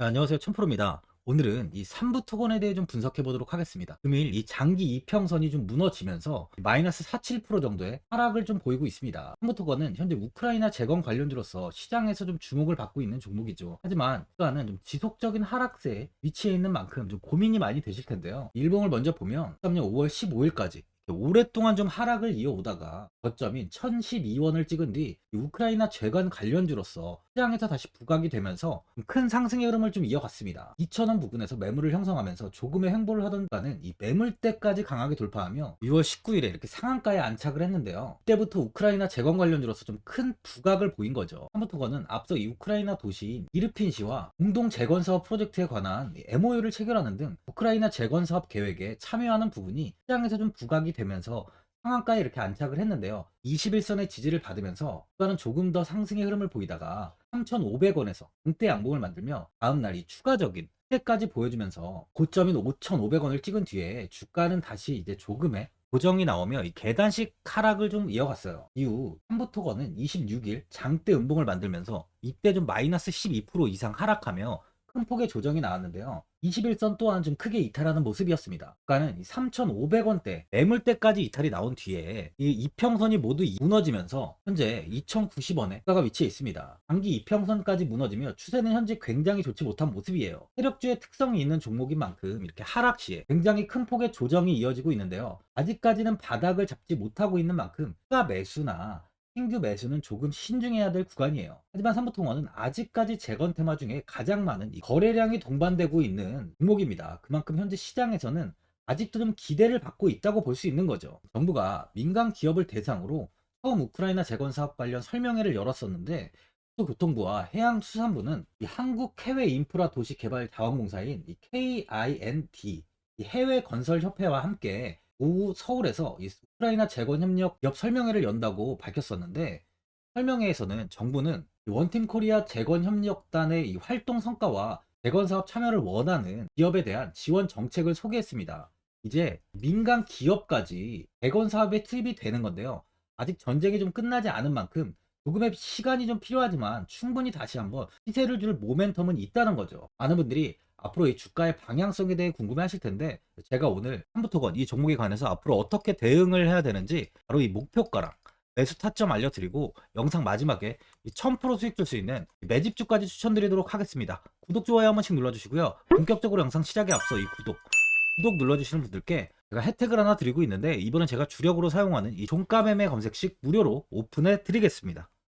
자, 안녕하세요. 천프로입니다. 오늘은 이 3부 토건에 대해 좀 분석해 보도록 하겠습니다. 금일 이 장기 이평선이 좀 무너지면서 마이너스 4.7% 정도의 하락을 좀 보이고 있습니다. 3부 토건은 현재 우크라이나 재건 관련주로서 시장에서 좀 주목을 받고 있는 종목이죠. 하지만 또한은 좀 지속적인 하락세에 위치해 있는 만큼 좀 고민이 많이 되실 텐데요. 일봉을 먼저 보면 3년 5월 15일까지 오랫동안 좀 하락을 이어오다가 저점인 1012원을 찍은 뒤 우크라이나 재건 관련주로서 시장에서 다시 부각이 되면서 큰 상승의 흐름을 좀 이어갔습니다. 2,000원 부근에서 매물을 형성하면서 조금의 횡보를 하던 가는 이 매물대까지 강하게 돌파하며 6월 19일에 이렇게 상한가에 안착을 했는데요. 이때부터 우크라이나 재건 관련주로서 좀 큰 부각을 보인 거죠. 한부토건은 앞서 이 우크라이나 도시인 이르핀시와 공동 재건 사업 프로젝트에 관한 MOU를 체결하는 등 우크라이나 재건 사업 계획에 참여하는 부분이 시장에서 좀 부각이 되면서 상한가에 이렇게 안착을 했는데요. 21선의 지지를 받으면서 주가는 조금 더 상승의 흐름을 보이다가 3,500원에서 등대 양봉을 만들며 다음 날이 추가적인 때까지 보여주면서 고점인 5,500원을 찍은 뒤에 주가는 다시 이제 조금의 고정이 나오며 이 계단식 하락을 좀 이어갔어요. 이후 한부토건은 26일 장대 음봉을 만들면서 이때 좀 마이너스 12% 이상 하락하며 큰 폭의 조정이 나왔는데요. 21선 또한 좀 크게 이탈하는 모습이었습니다. 주가는 3,500원대 매물대까지 이탈이 나온 뒤에 이 이평선이 모두 무너지면서 현재 2,090원에 주가가 위치해 있습니다. 단기 이평선까지 무너지며 추세는 현재 굉장히 좋지 못한 모습이에요. 세력주의 특성이 있는 종목인 만큼 이렇게 하락 시에 굉장히 큰 폭의 조정이 이어지고 있는데요. 아직까지는 바닥을 잡지 못하고 있는 만큼 추가 매수나 신규 매수는 조금 신중해야 될 구간이에요. 하지만 삼부통원은 아직까지 재건 테마 중에 가장 많은 이 거래량이 동반되고 있는 종목입니다. 그만큼 현재 시장에서는 아직도 좀 기대를 받고 있다고 볼 수 있는 거죠. 정부가 민간 기업을 대상으로 처음 우크라이나 재건 사업 관련 설명회를 열었었는데 국토교통부와 해양수산부는 이 한국 해외 인프라 도시 개발 자원공사인 이 해외 건설 협회와 함께 오후 서울에서 이 우크라이나 재건 협력 기업 설명회를 연다고 밝혔었는데 설명회에서는 정부는 이 원팀 코리아 재건 협력단의 이 활동 성과와 재건 사업 참여를 원하는 기업에 대한 지원 정책을 소개했습니다. 이제 민간 기업까지 재건 사업에 투입이 되는 건데요. 아직 전쟁이 좀 끝나지 않은 만큼 조금의 시간이 좀 필요하지만 충분히 다시 한번 시세를 줄 모멘텀은 있다는 거죠. 많은 분들이 앞으로 이 주가의 방향성에 대해 궁금해 하실 텐데 제가 오늘 한부토건 이 종목에 관해서 앞으로 어떻게 대응을 해야 되는지 바로 이 목표가랑 매수 타점 알려드리고 영상 마지막에 1000% 수익 줄 수 있는 매집주까지 추천드리도록 하겠습니다. 구독, 좋아요 한 번씩 눌러주시고요. 본격적으로 영상 시작에 앞서 이 구독, 구독 눌러주시는 분들께 제가 혜택을 하나 드리고 있는데 이번엔 제가 주력으로 사용하는 이 종가 매매 검색식 무료로 오픈해 드리겠습니다.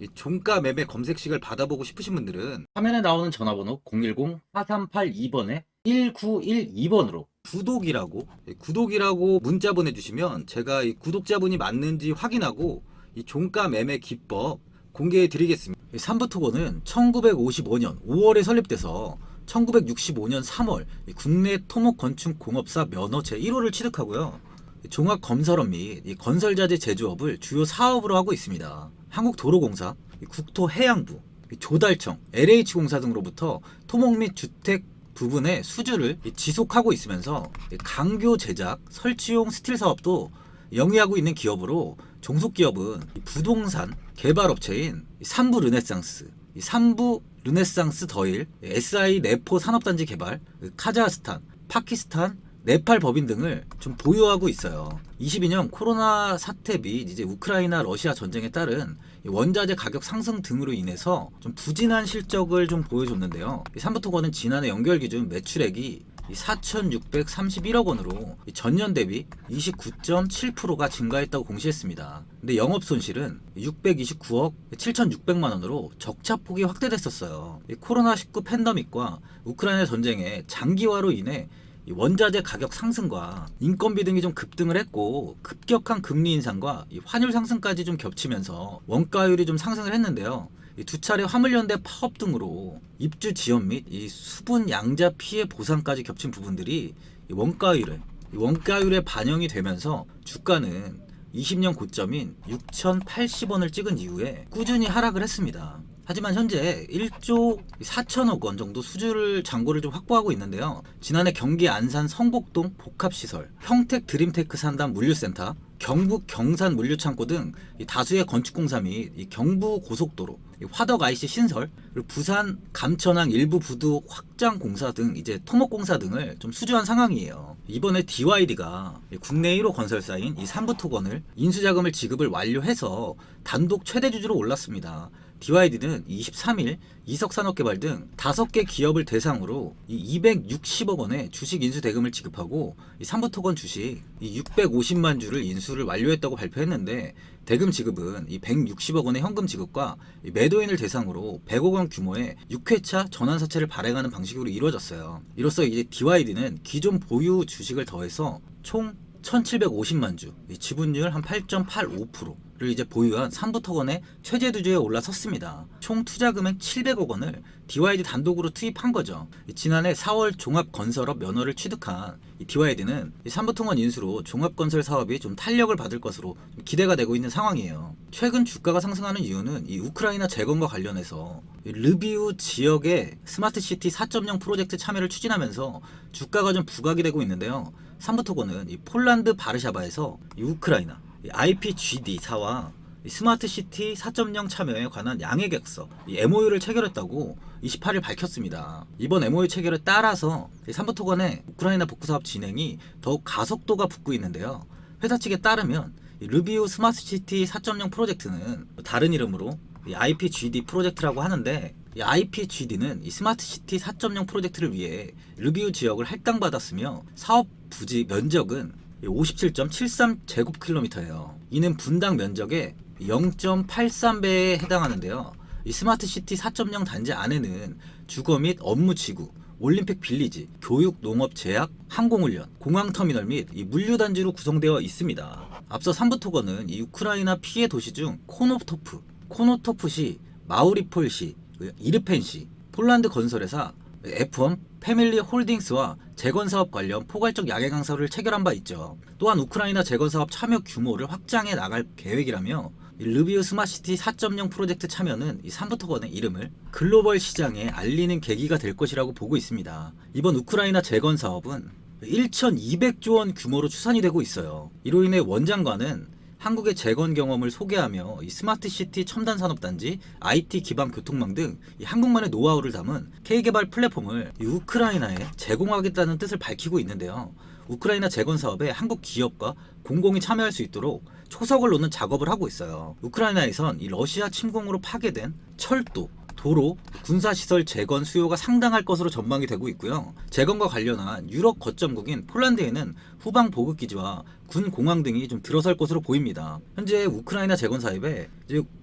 이 종가 매매 검색식을 받아보고 싶으신 분들은 화면에 나오는 전화번호 010-4382번에 1912번으로 구독이라고 예, 구독이라고 문자 보내주시면 제가 이 구독자분이 맞는지 확인하고 이 종가 매매 기법 공개해 드리겠습니다. 이 삼부토고는 1955년 5월에 설립돼서 1965년 3월 이 국내 토목 건축 공업사 면허 제1호를 취득하고요. 이 종합 검설업 및이 건설자재 제조업을 주요 사업으로 하고 있습니다. 한국도로공사, 이 국토해양부, 이 조달청, LH공사 등으로부터 토목 및 주택 부분의 수주를 이 지속하고 있으면서 이 강교 제작, 설치용 스틸 사업도 영위하고 있는 기업으로 종속 기업은 이 부동산 개발업체인 이 삼부 르네상스, 이 삼부 르네상스 더일, 이 SI 네포 산업단지 개발, 그 카자흐스탄, 파키스탄, 네팔 법인 등을 좀 보유하고 있어요. 22년 코로나 사태 및 이제 우크라이나 러시아 전쟁에 따른 이 원자재 가격 상승 등으로 인해서 좀 부진한 실적을 좀 보여줬는데요. 이 삼부토건은 지난해 연결 기준 매출액이 4,631억 원으로 이 전년 대비 29.7%가 증가했다고 공시했습니다. 근데 영업 손실은 629억 7,600만 원으로 적자 폭이 확대됐었어요. 이 코로나19 팬데믹과 우크라이나 전쟁의 장기화로 인해 이 원자재 가격 상승과 인건비 등이 좀 급등을 했고 급격한 금리 인상과 이 환율 상승까지 좀 겹치면서 원가율이 좀 상승을 했는데요. 이두 차례 화물연대 파업 등으로 입주 지연 및이 수분 양자 피해 보상까지 겹친 부분들이 이 원가율에 이 원가율에 반영이 되면서 주가는 20년 고점인 6,080원을 찍은 이후에 꾸준히 하락을 했습니다. 하지만 현재 1조 4천억 원 정도 수주를 잔고를 좀 확보하고 있는데요. 지난해 경기 안산 성곡동 복합시설, 평택 드림테크 산단 물류센터, 경북 경산 물류창고 등이 다수의 건축공사 및이 경부 고속도로, 이 화덕 IC 신설, 부산 감천항 일부 부두 확장 공사 등 이제 토목 공사 등을 좀 수주한 상황이에요. 이번에 DYD가 국내 1호 건설사인 이 삼부토건을 인수자금을 지급을 완료해서 단독 최대 주주로 올랐습니다. DYD는 23일 이석산업개발 등 5개 기업을 대상으로 이 260억 원의 주식 인수 대금을 지급하고 이 삼부토건 주식 이 650만 주를 인수를 완료했다고 발표했는데 대금 지급은 이 160억 원의 현금 지급과 이 매도인을 대상으로 100억 원 규모의 6회차 전환사채를 발행하는 방식으로 이루어졌어요. 이로써 이제 DYD는 기존 보유 주식을 더해서 총 1750만 주, 이 지분율 한 8.85% 를 이제 보유한 삼부토건의 최대 주주에 올라섰습니다. 총 투자 금액 700억 원을 DYD 단독으로 투입한 거죠. 이 지난해 4월 종합건설업 면허를 취득한 이 DYD는 이 삼부토건 인수로 종합건설 사업이 좀 탄력을 받을 것으로 좀 기대가 되고 있는 상황이에요. 최근 주가가 상승하는 이유는 이 우크라이나 재건과 관련해서 이 르비우 지역의 스마트시티 4.0 프로젝트 참여를 추진하면서 주가가 좀 부각이 되고 있는데요. 삼부토건은 이 폴란드 바르샤바에서 이 우크라이나 이 IPGD사와 이 스마트 시티 4.0 참여에 관한 양해계약서 이 MOU를 체결했다고 28일 밝혔습니다. 이번 MOU 체결에 따라서 이 삼부토건의 우크라이나 복구 사업 진행이 더욱 가속도가 붙고 있는데요. 회사 측에 따르면 이 르비우 스마트 시티 4.0 프로젝트는 다른 이름으로 이 IPGD 프로젝트라고 하는데 이 IPGD는 이 스마트 시티 4.0 프로젝트를 위해 르비우 지역을 할당받았으며 사업 부지 면적은 57.73 제곱킬로미터예요. 이는 분당 면적의 0.83배에 해당하는데요. 이 스마트 시티 4.0 단지 안에는 주거 및 업무 지구, 올림픽 빌리지, 교육, 농업, 제약, 항공훈련, 공항터미널 및이 물류단지로 구성되어 있습니다. 앞서 삼부토건은 이 우크라이나 피해 도시 중 코노토프, 코노토프시, 마우리폴시, 이르펜시, 폴란드 건설회사, F1 패밀리 홀딩스와 재건 사업 관련 포괄적 양해 강서를 체결한 바 있죠. 또한 우크라이나 재건 사업 참여 규모를 확장해 나갈 계획이라며 이 르비우 스마시티 4.0 프로젝트 참여는 이 삼부토건의 이름을 글로벌 시장에 알리는 계기가 될 것이라고 보고 있습니다. 이번 우크라이나 재건 사업은 1,200조 원 규모로 추산이 되고 있어요. 이로 인해 원장관은 한국의 재건 경험을 소개하며 이 스마트 시티 첨단 산업단지, IT 기반 교통망 등이 한국만의 노하우를 담은 K 개발 플랫폼을 이 우크라이나에 제공하겠다는 뜻을 밝히고 있는데요. 우크라이나 재건 사업에 한국 기업과 공공이 참여할 수 있도록 초석을 놓는 작업을 하고 있어요. 우크라이나에선 이 러시아 침공으로 파괴된 철도, 도로, 군사시설 재건 수요가 상당할 것으로 전망이 되고 있고요. 재건과 관련한 유럽 거점국인 폴란드에는 후방 보급 기지와 군 공항 등이 좀 들어설 것으로 보입니다. 현재 우크라이나 재건 사업에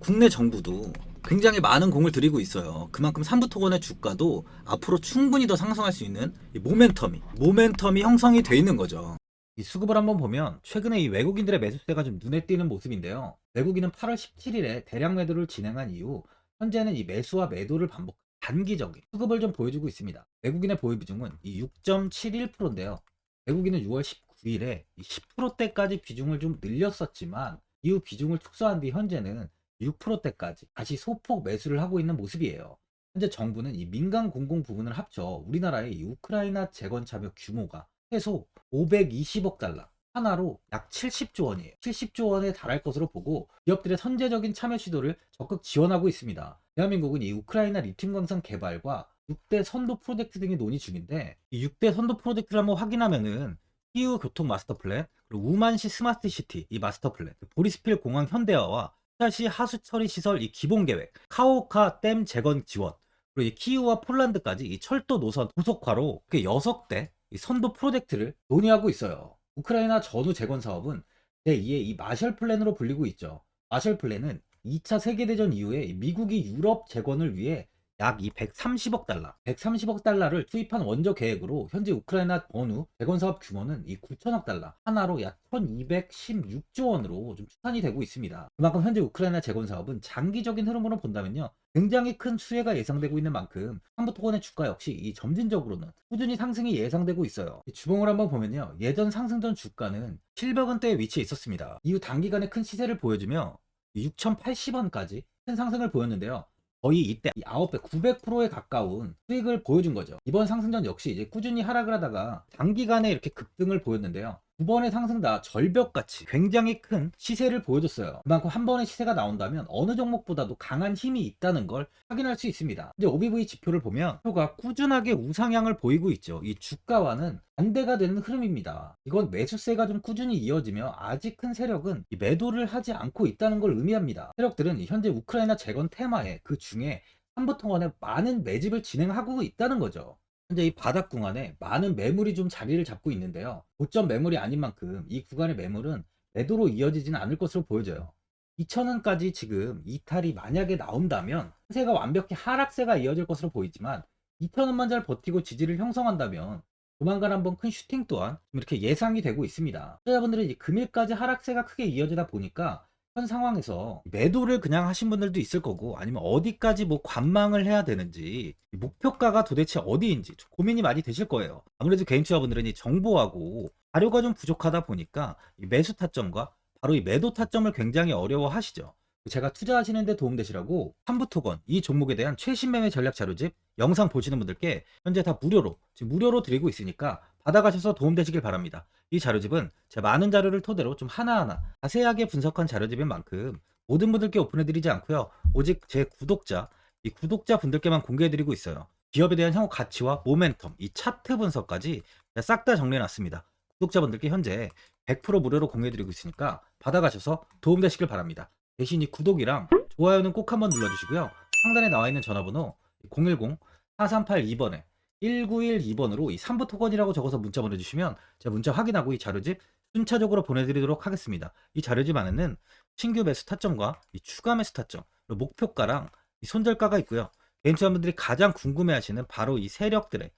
국내 정부도 굉장히 많은 공을 들이고 있어요. 그만큼 삼부토건의 주가도 앞으로 충분히 더 상승할 수 있는 이 모멘텀이 모멘텀이 형성이 돼 있는 거죠. 이 수급을 한번 보면 최근에 이 외국인들의 매수세가 좀 눈에 띄는 모습인데요. 외국인은 8월 17일에 대량 매도를 진행한 이후 현재는 이 매수와 매도를 반복 단기적인 수급을 좀 보여주고 있습니다. 외국인의 보유 비중은 이 6.71%인데요. 외국인은 6월 19일에 10%대까지 비중을 좀 늘렸었지만 이후 비중을 축소한 뒤 현재는 6%대까지 다시 소폭 매수를 하고 있는 모습이에요. 현재 정부는 이 민간 공공 부분을 합쳐 우리나라의 이 우크라이나 재건 참여 규모가 최소 520억 달러 하나로 약 70조 원이에요. 70조 원에 달할 것으로 보고 기업들의 선제적인 참여 시도를 적극 지원하고 있습니다. 대한민국은 이 우크라이나 리튬 광산 개발과 6대 선도 프로젝트 등이 논의 중인데 이 6대 선도 프로젝트를 한번 확인하면은 키우 교통 마스터 플랜, 그리고 우만시 스마트 시티 이 마스터 플랜, 보리스필 공항 현대화와 수달시 하수 처리 시설 이 기본 계획, 카오카 댐 재건 지원, 그리고 이 키우와 폴란드까지 이 철도 노선 고속화로 그 6대 이 선도 프로젝트를 논의하고 있어요. 우크라이나 전후 재건 사업은 제2의 이 마셜 플랜으로 불리고 있죠. 마셜 플랜은 2차 세계대전 이후에 미국이 유럽 재건을 위해 약 이 130억 달러, 130억 달러를 투입한 원조 계획으로 현재 우크라이나 전후 재건 사업 규모는 이 9천억 달러, 하나로 약 1216조 원으로 좀 추산이 되고 있습니다. 그만큼 현재 우크라이나 재건 사업은 장기적인 흐름으로 본다면요. 굉장히 큰 수혜가 예상되고 있는 만큼 한부토건의 주가 역시 이 점진적으로는 꾸준히 상승이 예상되고 있어요. 이 주봉을 한번 보면요. 예전 상승 전 주가는 700원대에 위치해 있었습니다. 이후 단기간에 큰 시세를 보여주며 6,080원까지 큰 상승을 보였는데요. 거의 이때 9배, 900%에 가까운 수익을 보여준 거죠. 이번 상승전 역시 이제 꾸준히 하락을 하다가 단기간에 이렇게 급등을 보였는데요. 두 번의 상승 다 절벽같이 굉장히 큰 시세를 보여줬어요. 그만큼 한 번의 시세가 나온다면 어느 종목보다도 강한 힘이 있다는 걸 확인할 수 있습니다. 이제 OBV 지표를 보면 표가 꾸준하게 우상향을 보이고 있죠. 이 주가와는 반대가 되는 흐름입니다. 이건 매수세가 좀 꾸준히 이어지며 아직 큰 세력은 이 매도를 하지 않고 있다는 걸 의미합니다. 세력들은 이 현재 우크라이나 재건 테마에 그 중에 한부통원에 많은 매집을 진행하고 있다는 거죠. 현재 이 바닥 구간에 많은 매물이 좀 자리를 잡고 있는데요. 고점 매물이 아닌 만큼 이 구간의 매물은 매도로 이어지지는 않을 것으로 보여져요. 2,000원까지 지금 이탈이 만약에 나온다면 세가 완벽히 하락세가 이어질 것으로 보이지만 2,000원만 잘 버티고 지지를 형성한다면 조만간 한번 큰 슈팅 또한 좀 이렇게 예상이 되고 있습니다. 투자자분들은 금일까지 하락세가 크게 이어지다 보니까 현 상황에서 매도를 그냥 하신 분들도 있을 거고 아니면 어디까지 뭐 관망을 해야 되는지 목표가가 도대체 어디인지 좀 고민이 많이 되실 거예요. 아무래도 개인 투자분들은 이 정보하고 자료가 좀 부족하다 보니까 이 매수 타점과 바로 이 매도 타점을 굉장히 어려워하시죠. 제가 투자하시는데 도움되시라고 한부토건 이 종목에 대한 최신 매매 전략 자료집 영상 보시는 분들께 현재 다 무료로 지금 무료로 드리고 있으니까 받아가셔서 도움되시길 바랍니다. 이 자료집은 제 많은 자료를 토대로 좀 하나하나 자세하게 분석한 자료집인 만큼 모든 분들께 오픈해드리지 않고요. 오직 제 구독자, 이 구독자 분들께만 공개해드리고 있어요. 기업에 대한 향후 가치와 모멘텀, 이 차트 분석까지 싹 다 정리해놨습니다. 구독자분들께 현재 100% 무료로 공개해드리고 있으니까 받아가셔서 도움되시길 바랍니다. 대신 이 구독이랑 좋아요는 꼭 한번 눌러주시고요. 상단에 나와 있는 전화번호 010-4382번에 1912번으로 이 3부 토건이라고 적어서 문자 보내주시면 제가 문자 확인하고 이 자료집 순차적으로 보내드리도록 하겠습니다. 이 자료집 안에는 신규 매수 타점과 이 추가 매수 타점, 목표가랑 이 손절가가 있고요. 투자분들이 가장 궁금해하시는 바로 이 세력들의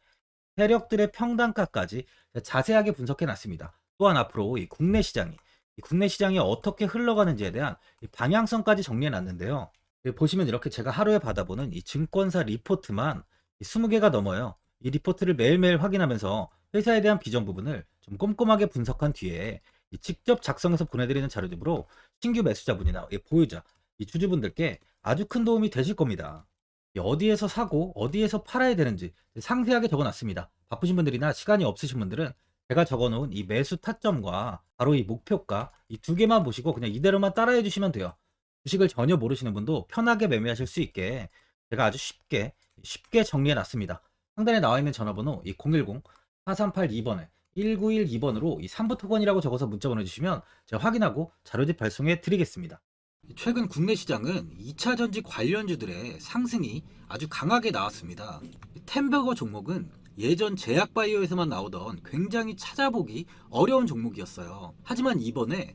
세력들의 평단가까지 자세하게 분석해 놨습니다. 또한 앞으로 이 국내 시장이 이 국내 시장이 어떻게 흘러가는지에 대한 이 방향성까지 정리해 놨는데요. 보시면 이렇게 제가 하루에 받아보는 이 증권사 리포트만 20개가 넘어요. 이 리포트를 매일매일 확인하면서 회사에 대한 비전 부분을 좀 꼼꼼하게 분석한 뒤에 이 직접 작성해서 보내드리는 자료집으로 신규 매수자분이나 이 보유자, 이 주주분들께 아주 큰 도움이 되실 겁니다. 이 어디에서 사고 어디에서 팔아야 되는지 상세하게 적어놨습니다. 바쁘신 분들이나 시간이 없으신 분들은 제가 적어놓은 이 매수 타점과 바로 이 목표가 이 두 개만 보시고 그냥 이대로만 따라해 주시면 돼요. 주식을 전혀 모르시는 분도 편하게 매매하실 수 있게 제가 아주 쉽게 쉽게 정리해 놨습니다. 상단에 나와 있는 전화번호 이 010-4382번에 1912번으로 이 3부 토건이라고 적어서 문자 보내주시면 제가 확인하고 자료집 발송해 드리겠습니다. 최근 국내 시장은 2차 전지 관련주들의 상승이 아주 강하게 나왔습니다. 템버거 종목은 예전 제약바이오에서만 나오던 굉장히 찾아보기 어려운 종목이었어요. 하지만 이번에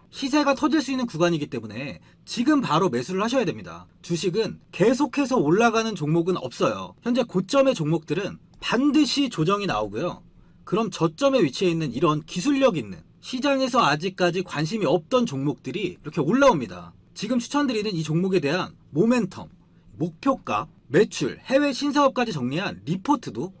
시세가 터질 수 있는 구간이기 때문에 지금 바로 매수를 하셔야 됩니다. 주식은 계속해서 올라가는 종목은 없어요. 현재 고점의 종목들은 반드시 조정이 나오고요. 그럼 저점에 위치해 있는 이런 기술력 있는 시장에서 아직까지 관심이 없던 종목들이 이렇게 올라옵니다. 지금 추천드리는 이 종목에 대한 모멘텀, 목표가, 매출, 해외 신사업까지 정리한 리포트도 제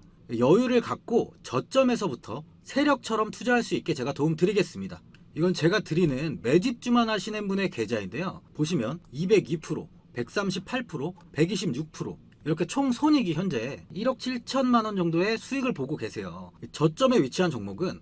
여유를 갖고 저점에서부터 세력처럼 투자할 수 있게 제가 도움 드리겠습니다. 이건 제가 드리는 매집주만 하시는 분의 계좌인데요. 보시면 202%, 138%, 126% 이렇게 총 손익이 현재 1억 7천만 원 정도의 수익을 보고 계세요. 저점에 위치한 종목은